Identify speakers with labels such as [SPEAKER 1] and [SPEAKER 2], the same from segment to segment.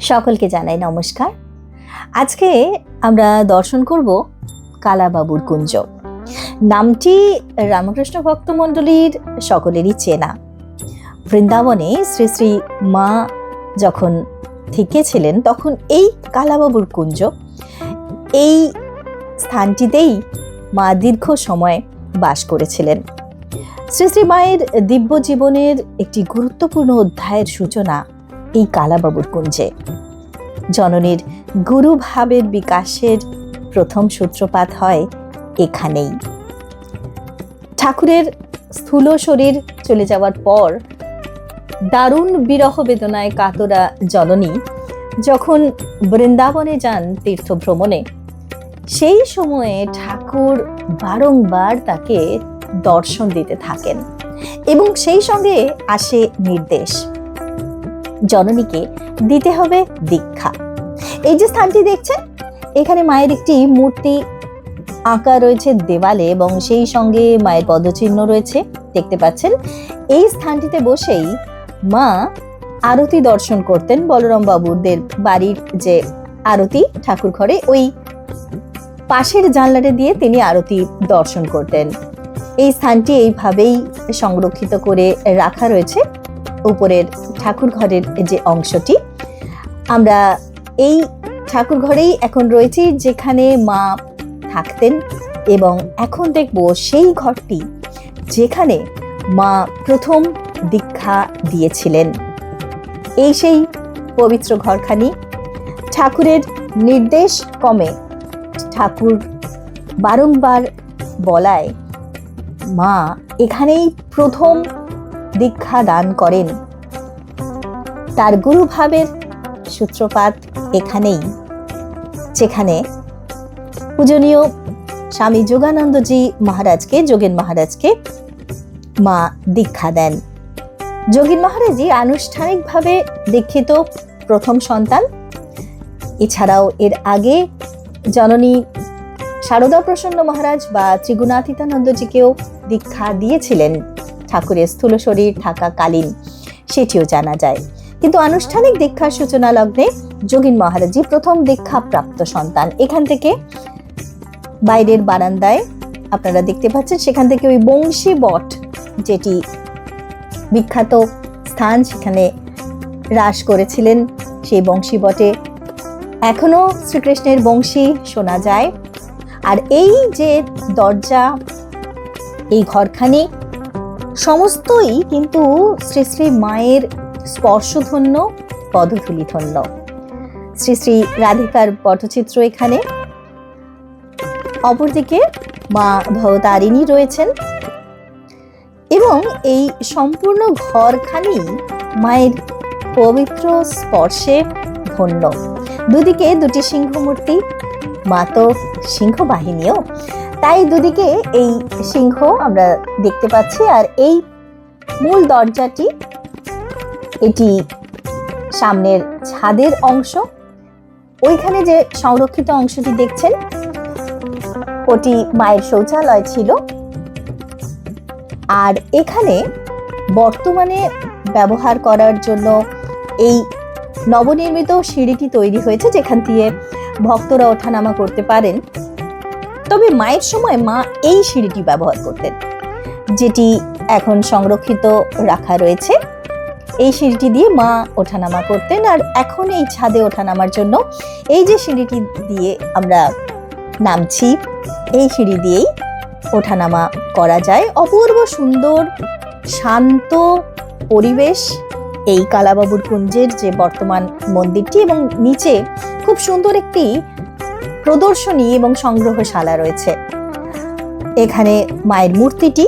[SPEAKER 1] সকলকে জানাই নমস্কার। আজকে আমরা দর্শন করব কালাবাবুর কুঞ্জ। নামটি রামকৃষ্ণ ভক্তমণ্ডলীর সকলেরই চেনা। বৃন্দাবনে শ্রী শ্রী মা যখন থেকেছিলেন, তখন এই কালাবাবুর কুঞ্জ এই স্থানটিতেই মা দীর্ঘ সময় বাস করেছিলেন। শ্রী শ্রী মায়ের দিব্য জীবনের একটি গুরুত্বপূর্ণ অধ্যায়ের সূচনা এই কালাবাবুর কুঞ্জে। জননীর গুরুভাবের বিকাশের প্রথম সূত্রপাত হয় এখানেই। ঠাকুরের স্থূল শরীর চলে যাওয়ার পর দারুণ বিরহ বেদনায় কাতরা জননী যখন বৃন্দাবনে যান তীর্থ ভ্রমণে সেই সময়ে ঠাকুর বারংবার তাকে দর্শন দিতে থাকেন এবং সেই সঙ্গে আসে নির্দেশ। জননীকে দিতে হবে দীক্ষা। এই যে স্থানটি দেখছেন, এখানে মায়ের একটি মূর্তি আঁকা রয়েছে দেওয়ালে এবং সেই সঙ্গে মায়ের পদচিহ্ন রয়েছে, দেখতে পাচ্ছেন। এই স্থানটিতে বসেই মা আরতি দর্শন করতেন বলরাম বাবুদের বাড়ির যে আরতি ঠাকুর ঘরে ওই পাশের জানলাটা দিয়ে তিনি আরতি দর্শন করতেন। এই স্থানটি এইভাবেই সংরক্ষিত করে রাখা রয়েছে। উপরের ঠাকুর ঘরের যে অংশটি, আমরা এই ঠাকুর ঘরেই এখন রয়েছি যেখানে মা থাকতেন এবং এখন দেখব সেই ঘরটি যেখানে মা প্রথম দীক্ষা দিয়েছিলেন। এই সেই পবিত্র ঘরখানি, ঠাকুরের নির্দেশ কমে ঠাকুর বারংবার বলায়, মা, এখানেই প্রথম দীক্ষা দান করেন। তার গুরুভাবের সূত্রপাত এখানেই। যেখানে পূজনীয় স্বামী যোগানন্দজি মহারাজকে, যোগেন মহারাজকে মা দীক্ষা দেন। যোগীন মহারাজই আনুষ্ঠানিকভাবে দীক্ষিত প্রথম সন্তান। এছাড়াও এর আগে জননী শারদা প্রসন্ন মহারাজ বা ত্রিগুণাতীতানন্দজিকেও দীক্ষা দিয়েছিলেন। ঠাকুরের স্থূল শরীর থাকাকালীন, সেটিও জানা যায়। কিন্তু আনুষ্ঠানিক দীক্ষার সূচনা লগ্নে যোগীন মহারাজি প্রথম দীক্ষা প্রাপ্ত সন্তান। এখান থেকে বাইরের বারান্দায় আপনারা দেখতে পাচ্ছেন, সেখান থেকে ওই বংশী বট যেটি বিখ্যাত স্থান, সেখানে হ্রাস করেছিলেন সেই বংশী বটে। এখনও শ্রীকৃষ্ণের বংশী শোনা যায়। আর এই যে দরজা, এই ঘরখানি সমস্তই কিন্তু শ্রী শ্রী মায়ের স্পর্শধন্য, পদধূলিধন্য। শ্রী শ্রী রাধিকার পটচিত্র এখানে। অপরদিকে মা ভবতারিণী রয়েছেন। এবং এই সম্পূর্ণ ঘরখানি মায়ের পবিত্র স্পর্শে ধন্য। দুদিকে দুটি সিংহ মূর্তি মা তো সিংহ বাহিনীও তাই দুদিকে এই সিংহ আমরা দেখতে পাচ্ছি, আর এই মূল দরজাটি এটি সামনের ছাদের অংশ। ওইখানে যে সংরক্ষিত অংশটি দেখছেন, ওটি মায়ের শৌচালয় ছিল। আর এখানে বর্তমানে ব্যবহার করার জন্য এই নবনির্মিত সিঁড়িটি তৈরি হয়েছে, যেখান দিয়ে ভক্তরা ওঠানামা করতে পারেন। তবে মায়ের সময় মা এই সিঁড়িটি ব্যবহার করতেন, যেটি এখন সংরক্ষিত রাখা রয়েছে। এই সিঁড়িটি দিয়ে মা ওঠানামা করতেন, আর এখন এই ছাদে ওঠানামার জন্য এই যে সিঁড়িটি দিয়ে আমরা নামছি, এই সিঁড়ি দিয়েই ওঠানামা করা যায়। অপূর্ব সুন্দর, শান্ত পরিবেশ এই কালাবাবুর কুঞ্জের যে বর্তমান মন্দিরটি এবং নিচে খুব সুন্দর একটি প্রদর্শনী এবং সংগ্রহশালা রয়েছে। এখানে মায়ের মূর্তিটি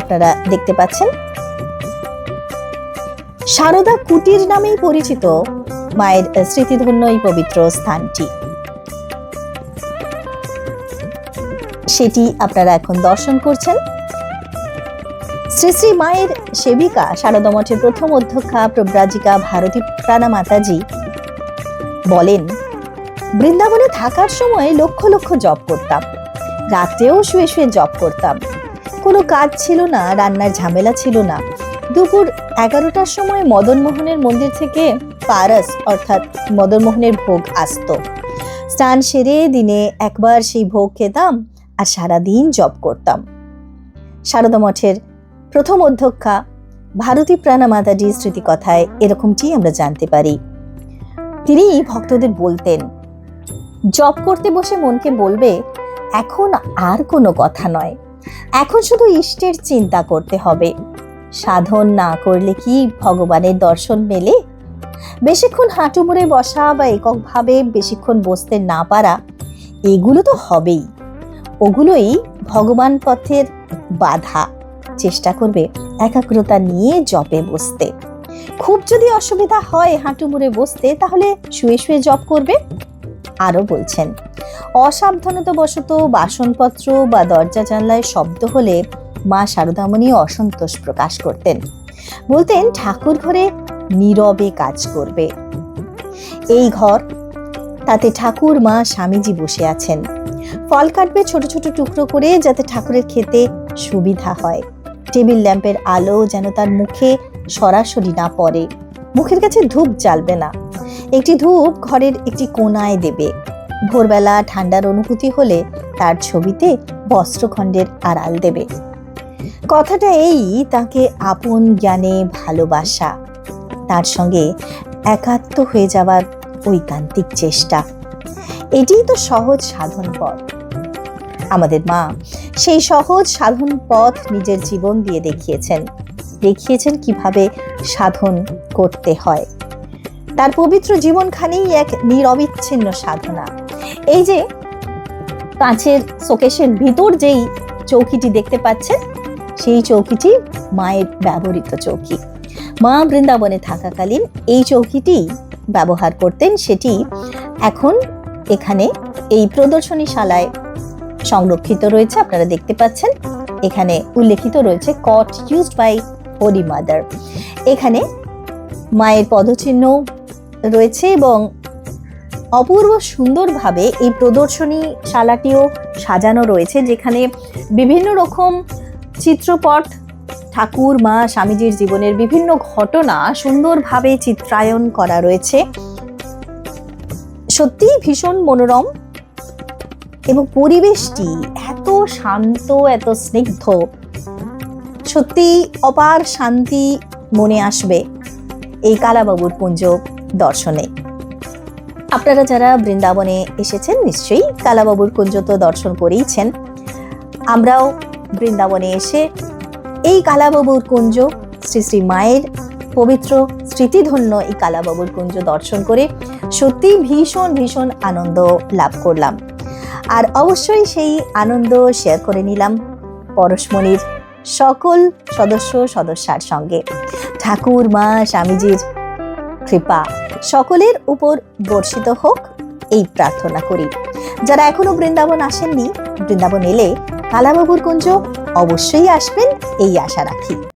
[SPEAKER 1] আপনারা দেখতে পাচ্ছেন। সারদা কুটির নামেই পরিচিত মায়ের স্মৃতিধন্য এই পবিত্র স্থানটি। সেটি আপনারা এখন দর্শন করছেন। শ্রী শ্রী মায়ের সেবিকা শারদা মঠের প্রথম অধ্যক্ষা প্রব্রাজিকা ভারতী প্রাণা মাতাজি বলেন বৃন্দাবনে থাকার সময় লক্ষ লক্ষ জব করতাম। রাতেও শুয়ে শুয়ে জব করতাম। কোনো কাজ ছিল না, রান্নার ঝামেলা ছিল না। দুপুর এগারোটার সময় মদন মোহনের মন্দির থেকে পারস, অর্থাৎ মদনমোহনের ভোগ আসতো। স্নান সেরে দিনে একবার সেই ভোগ খেতাম আর সারাদিন জব করতাম। সারদা মঠের প্রথম অধ্যক্ষা ভারতী প্রাণা মাতাজির স্মৃতিকথায় এরকমটি আমরা জানতে পারি। তিনি ভক্তদের বলতেন জপ করতে বসে মনকে বলবে, এখন আর কোনো কথা নয়। এখন শুধু ইষ্টের চিন্তা করতে হবে। সাধন না করলে কি ভগবানের দর্শন মেলে? বেশিক্ষণ হাঁটু মুড়ে বসা বা এককভাবে বেশিক্ষণ বসতে না পারা, এগুলো তো হবেই। ওগুলোই ভগবান পথের বাধা। চেষ্টা করবে একাগ্রতা নিয়ে জপে বসতে। খুব যদি অসুবিধা হয় হাঁটু মুড়ে বসতে, তাহলে শুয়ে শুয়ে জপ করবে? আরও বলছেন। অসাবধানতাবশত বাসনপত্র বা দরজা জানলায় শব্দ হলে মা শারদামণি অসন্তোষ প্রকাশ করতেন। বলতেন ঠাকুর ঘরে নীরবে কাজ করবে। এই ঘর, তাতে ঠাকুর মা স্বামীজি বসে আছেন। ফল কাটবে ছোট ছোট টুকরো করে যাতে ঠাকুরের খেতে সুবিধা হয়। টেবিল ল্যাম্পের আলো যেন তার মুখে সরাসরি না পড়ে। মুখের কাছে ধূপ জ্বালবে না। একটি ধূপ ঘরের একটি কোনায় দেবে। ভোরবেলা ঠান্ডার অনুভূতি হলে তার ছবিতে বস্ত্রখণ্ডের আড়াল দেবে। কথাটা এই, তাকে আপন জ্ঞানে ভালোবাসা। তার সঙ্গে একাত্ম হয়ে যাওয়ার ঐকান্তিক চেষ্টা। এটিই তো সহজ সাধন পথ। আমাদের মা সেই সহজ সাধন পথ নিজের জীবন দিয়ে দেখিয়েছেন। দেখিয়েছেন কীভাবে সাধন করতে হয়। তার পবিত্র জীবনখানেই এক নিরবিচ্ছিন্ন সাধনা। এই যে কাঁচের শোকেশের ভিতর যেই চৌকিটি দেখতে পাচ্ছেন, সেই চৌকিটি মায়ের ব্যবহৃত চৌকি। মা বৃন্দাবনে থাকাকালীন এই চৌকিটি ব্যবহার করতেন, সেটি এখন এখানে এই প্রদর্শনীশালায় সংরক্ষিত রয়েছে, আপনারা দেখতে পাচ্ছেন। এখানে উল্লেখিত রয়েছে cot used by holy mother এখানে মায়ের পদচিহ্ন রয়েছে এবং অপূর্ব সুন্দরভাবে এই প্রদর্শনীশালাটিও সাজানো রয়েছে, যেখানে বিভিন্ন রকম চিত্রপট, ঠাকুর, মা, স্বামীজির জীবনের বিভিন্ন ঘটনা সুন্দরভাবে চিত্রায়ন করা রয়েছে। সত্যিই ভীষণ মনোরম এবং পরিবেশটি এত শান্ত, এত স্নিগ্ধ। সত্যি অপার শান্তি মনে আসবে এই কালাবাবুর কুঞ্জ দর্শনে। আপনারা যারা বৃন্দাবনে এসেছেন, নিশ্চয়ই কালাবাবুর কুঞ্জ তো দর্শন করেইছেন। আমরাও বৃন্দাবনে এসে এই কালাবাবুর কুঞ্জ, শ্রী শ্রী মায়ের পবিত্র স্মৃতিধন্য এই কালাবাবুর কুঞ্জ দর্শন করে সত্যি ভীষণ ভীষণ আনন্দ লাভ করলাম। আর অবশ্যই সেই আনন্দ শেয়ার করে নিলাম পরশমণির সকল সদস্য, সদস্যার সঙ্গে। ঠাকুর, মা, স্বামীজির কৃপা। সকলের উপর বর্ষিত হোক এই প্রার্থনা করি। যারা এখনও বৃন্দাবন আসেননি, বৃন্দাবন এলে কালাবাবুর কুঞ্জ অবশ্যই আসবেন, এই আশা রাখি।